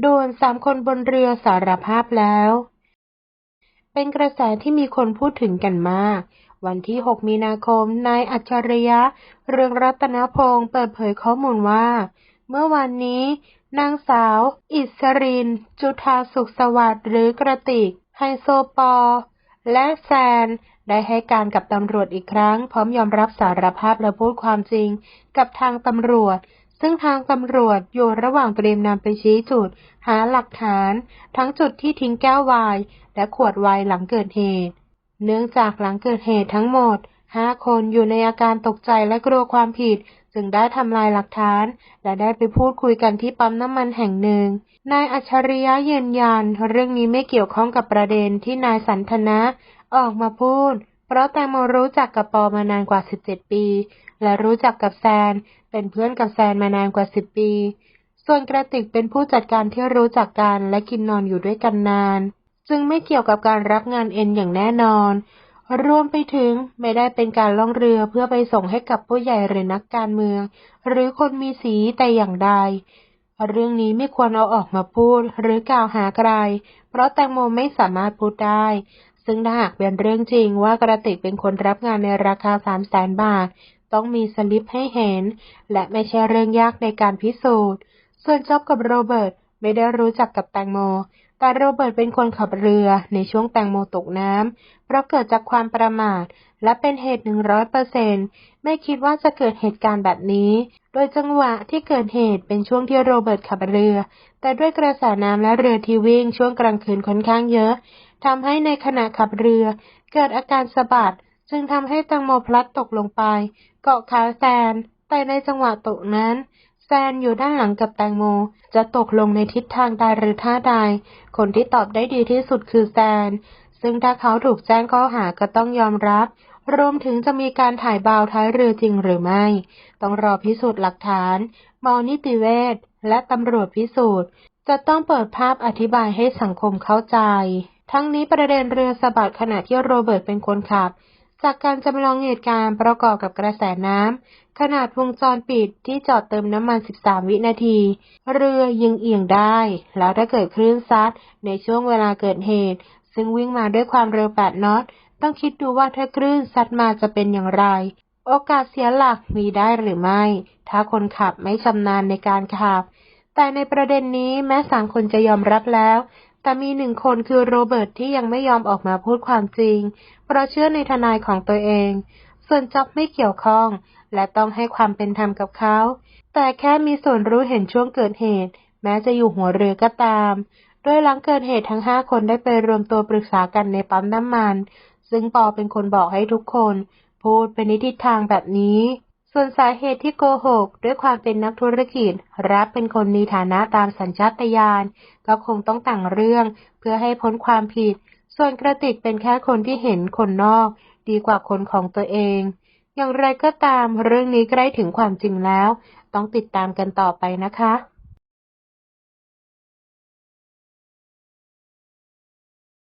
โดนสามคนบนเรือสารภาพแล้ว เป็นกระแสที่มีคนพูดถึงกันมาก วันที่ 6 มีนาคม นายอัจฉริยะ เรืองรัตนพงศ์เปิดเผยข้อมูลว่า เมื่อวันนี้ นางสาว อิสริน จุธาสุขสวัสดิ์หรือกระติก ไฮโซปอ และแซนได้ให้การกับตำรวจอีกครั้ง พร้อมยอมรับสารภาพและพูดความจริงกับทางตำรวจ ซึ่งทางตำรวจอยู่ระหว่างเตรียมนำไปชี้จุด หาหลักฐาน ทั้งจุดที่ทิ้งแก้วไวน์และขวดไวน์หลังเกิดเหตุ เนื่องจากหลังเกิดเหตุทั้งหมดห้าคนอยู่ในอาการตกใจและกลัวความผิด จึงได้ทำลายหลักฐาน และได้ไปพูดคุยกันที่ปั๊มน้ำมันแห่งหนึ่ง นายอัจฉริยะยืนยัน เรื่องนี้ไม่เกี่ยวข้องกับประเด็นที่นายสันทนะ ออกมาพูด เพราะแตงโมรู้จักกับปอมานานกว่า 17 ปี และรู้จักกับแซน เป็นเพื่อนกับแซนมานานกว่า 10 ปี ส่วนกระติกเป็นผู้จัดการที่รู้จักกันและกินนอนอยู่ด้วยกันนาน จึงไม่เกี่ยวกับการรับงานเอ็นอย่างแน่นอน รวมไปถึงไม่ได้เป็นการล่องเรือเพื่อไปส่งให้กับผู้ใหญ่หรือนักการเมือง หรือคนมีสีแต่อย่างใดเรื่องนี้ไม่ควรเอาออกมาพูดหรือกล่าวหาใคร เพราะแตงโมไม่สามารถพูดได้ ซึ่งถ้าหากเป็นเรื่องจริงว่ากระติกเป็นคนรับงานในราคา3 0 0แสนบาท ต้องมีสลิปให้เห็น และไม่ใช่เรื่องยากในการพิสูจน์ ส่วนจ๊อบกับโรเบิร์ตไม่ได้รู้จักกับแตงโม แต่โรเบิร์ตเป็นคนขับเรือในช่วงแตงโมตกน้ำ เพราะเกิดจากความประมาท และเป็นเหตุ 100%ไม่คิดว่าจะเกิดเหตุการณ์แบบนี้ โดยจังหวะที่เกิดเหตุเป็นช่วงที่โรเบิร์ตขับเรือ แต่ด้วยกระแสน้ำและเรือที่วิ่งช่วงกลางคืนค่อนข้างเยอะ ทำให้ในขณะขับเรือ เกิดอาการสะบัดจึงทำให้แตังโมพลัดตกลงไป เกาะขาแซน แต่ในจังหวะตกนั้น แซนอยู่ด้านหลังกับแตงโม จะตกลงในทิศทางใดหรือท่าใด คนที่ตอบได้ดีที่สุดคือแซน ซึ่งถ้าเขาถูกแจ้งข้อหาก็ต้องยอมรับ รวมถึงจะมีการถ่ายบาวท้ายเรือจริงหรือไม่ ต้องรอพิสูจน์หลักฐานมอนิติเวชและตำรวจพิสูจน์ จะต้องเปิดภาพอธิบายให้สังคมเข้าใจ ทั้งนี้ประเด็นเรือสะบัดขณะที่โรเบิร์ตเป็นคนขับ จากการจำลองเหตุการณ์ประกอบกับกระแสน้ำขนาดวงจรปิดที่จอดเติมน้ำมัน 13 วินาที เรือยิงเอียงได้ แล้วถ้าเกิดคลื่นซัดในช่วงเวลาเกิดเหตุ ซึ่งวิ่งมาด้วยความเร็ว 8นอต ต้องคิดดูว่าถ้าคลื่นซัดมาจะเป็นอย่างไร โอกาสเสียหลักมีได้หรือไม่ ถ้าคนขับไม่ชำนาญในการขับแต่ในประเด็นนี้แม้สามคนจะยอมรับแล้ว แต่มีหนึ่งคนคือโรเบิร์ตที่ยังไม่ยอมออกมาพูดความจริง เพราะเชื่อในทนายของตัวเอง ส่วนจ็อบไม่เกี่ยวข้อง และต้องให้ความเป็นธรรมกับเขา แต่แค่มีส่วนรู้เห็นช่วงเกิดเหตุ แม้จะอยู่หัวเรือก็ตาม โดยหลังเกิดเหตุทั้งห้าคนได้ไปรวมตัวปรึกษากันในปั๊มน้ำมัน ซึ่งปอเป็นคนบอกให้ทุกคน พูดไปในทิศทางแบบนี้ ส่วนสาเหตุที่โกหก ด้วยความเป็นนักธุรกิจ รับเป็นคนมีฐานะตามสัญชาตญาณก็คงต้องต่างเรื่อง เพื่อให้พ้นความผิด ส่วนกระติกเป็นแค่คนที่เห็นคนนอก ดีกว่าคนของตัวเอง อย่างไรก็ตามเรื่องนี้ใกล้ถึงความจริงแล้ว ต้องติดตามกันต่อไปนะคะ